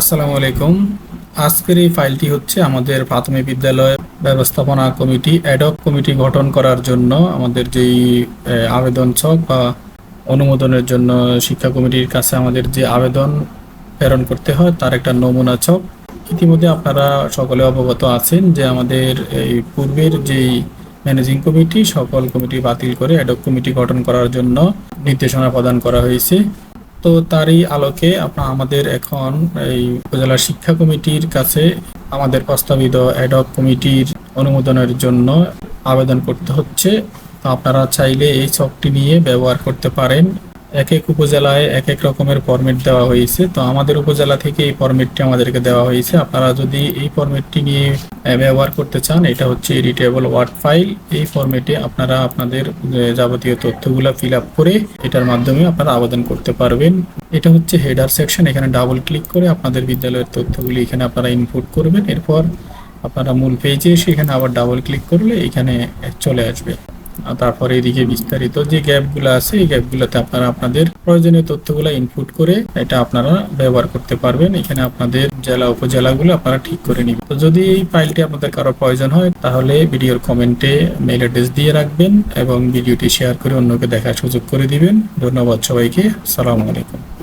আসসালামু আলাইকুম। আজকের এই ফাইলটি হচ্ছে আমাদের প্রাথমিক বিদ্যালয় ব্যবস্থাপনা কমিটি অ্যাডক কমিটি গঠন করার জন্য আমাদের যেই আবেদন ছক বা অনুমোদনের জন্য শিক্ষা কমিটির কাছে আমাদের যে আবেদন প্রেরণ করতে হয়, তার একটা নমুনা ছক। ইতিমধ্যে আপনারা সকলে অবগত আছেন যে আমাদের এই পূর্বের যেই ম্যানেজিং কমিটি, সকল কমিটি বাতিল করে অ্যাডক কমিটি গঠন করার জন্য নির্দেশনা প্রদান করা হয়েছে। তো তারই আলোকে আপনার আমাদের এখন এই উপজেলা শিক্ষা কমিটির কাছে আমাদের প্রস্তাবিত অ্যাডক কমিটির অনুমোদনের জন্য আবেদন করতে হচ্ছে। আপনারা চাইলে এই ছকটি নিয়ে ব্যবহার করতে পারেন। এক এক উপজেলায় এক এক রকমের ফরম্যাট দেওয়া হয়েছে। তো আমাদের উপজেলা থেকে এই ফরম্যাটটি আমাদেরকে দেওয়া হয়েছে। আপনারা যদি এই ফরম্যাটটি নিয়ে ব্যবহার করতে চান, এটা হচ্ছে এডিটেবল ওয়ার্ড ফাইল এই ফরম্যাটে আপনারা আপনাদের যাবতীয় তথ্যগুলো ফিল আপ করে এটার মাধ্যমে আপনারা আবেদন করতে পারবেন। এটা হচ্ছে হেডার সেকশন এখানে ডাবল ক্লিক করে আপনাদের বিদ্যালয়ের তথ্যগুলি এখানে আপনারা ইনপুট করবেন। এরপর আপনারা মূল পেজে এসে এখানে আবার ডাবল ক্লিক করলে এখানে চলে আসবে। তারপরে এদিকে বিস্তারিত যে গ্যাপগুলো আছে, এই গ্যাপগুলোতে আপনারা আপনাদের প্রয়োজনীয় তথ্যগুলো ইনপুট করে এটা আপনারা ব্যবহার করতে পারবেন। এখানে আপনাদের জেলা, উপজেলাগুলো আপনারা ঠিক করে নিবেন। তো যদি এই ফাইলটি আপনাদের কারও প্রয়োজন হয়, তাহলে ভিডিওর কমেন্টে মেল অ্যাড্রেস দিয়ে রাখবেন এবং ভিডিওটি শেয়ার করে অন্যকে দেখার সুযোগ করে দিবেন। ধন্যবাদ সবাইকে। আসসালামু আলাইকুম।